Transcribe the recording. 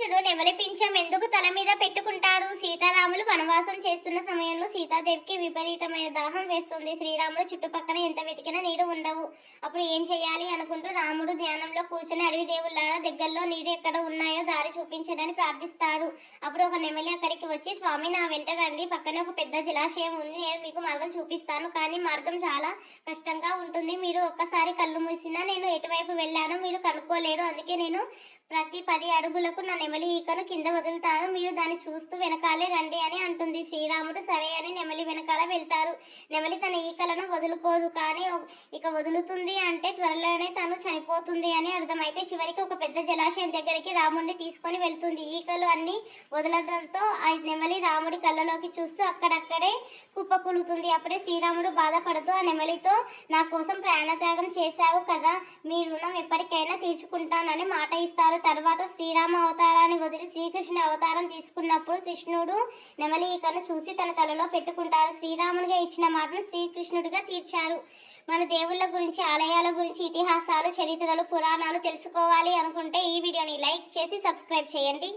శ్రీకృష్ణుడు నెమలిపించం ఎందుకు తల మీద పెట్టుకుంటారు? సీతారాములు వనవాసం చేస్తున్న సమయంలో సీతాదేవికి విపరీతమైన దాహం వేస్తుంది. శ్రీరాముడు చుట్టుపక్కల ఎంత వెతికినా నీరు ఉండవు. అప్పుడు ఏం చేయాలి అనుకుంటూ రాముడు ధ్యానంలో కూర్చొని అడవి దేవుళ్ళారా దగ్గరలో నీరు ఎక్కడ ఉన్నాయో దారి చూపించడని ప్రార్థిస్తాడు. అప్పుడు ఒక నెమలి అక్కడికి వచ్చి స్వామి నా వెంట రండి. పక్కనే ఒక పెద్ద జలాశయం ఉంది. నేను మీకు మార్గం చూపిస్తాను. కానీ మార్గం చాలా కష్టంగా ఉంటుంది మీరు ఒక్కసారి కళ్ళు మూసినా నేను ఎటువైపు వెళ్ళానో మీరు కనుక్కోలేరు. అందుకే నేను ప్రతి పది అడుగులకు నా నెమలి ఈకను కింద వదులుతాను. మీరు దాన్ని చూస్తూ వెనకాలే రండి అని అంటుంది. శ్రీరాముడు సరే అని నెమలి వెనకాల వెళ్తారు. నెమలి తన ఈకలను వదులుకోదు కానీ ఇక వదులుతుంది అంటే త్వరలోనే తను చనిపోతుంది అని అర్థమైతే చివరికి ఒక పెద్ద జలాశయం దగ్గరికి రాముడిని తీసుకొని వెళ్తుంది. ఈకలు అన్ని వదలడంతో ఆ నెమలి రాముడి కళ్ళలోకి చూస్తూ అక్కడక్కడే కుప్పకూలుతుంది. అప్పుడే శ్రీరాముడు బాధపడుతూ ఆ నెమలితో నా కోసం ప్రాణత్యాగం చేశావు కదా. మీ రుణం ఎప్పటికైనా తీర్చుకుంటానని మాట ఇస్తారు. తర్వాత శ్రీరామ అవతారాన్ని వదిలి శ్రీకృష్ణ అవతారం తీసుకున్నప్పుడు కృష్ణుడు నెమలీకను చూసి తన తలలో పెట్టుకుంటారు శ్రీరామునిగా ఇచ్చిన మాటను శ్రీకృష్ణుడిగా తీర్చారు. మన దేవుళ్ళ గురించి ఆలయాల గురించి ఇతిహాసాలు చరిత్రలు పురాణాలు తెలుసుకోవాలి అనుకుంటే ఈ వీడియోని లైక్ చేసి సబ్స్క్రైబ్ చేయండి.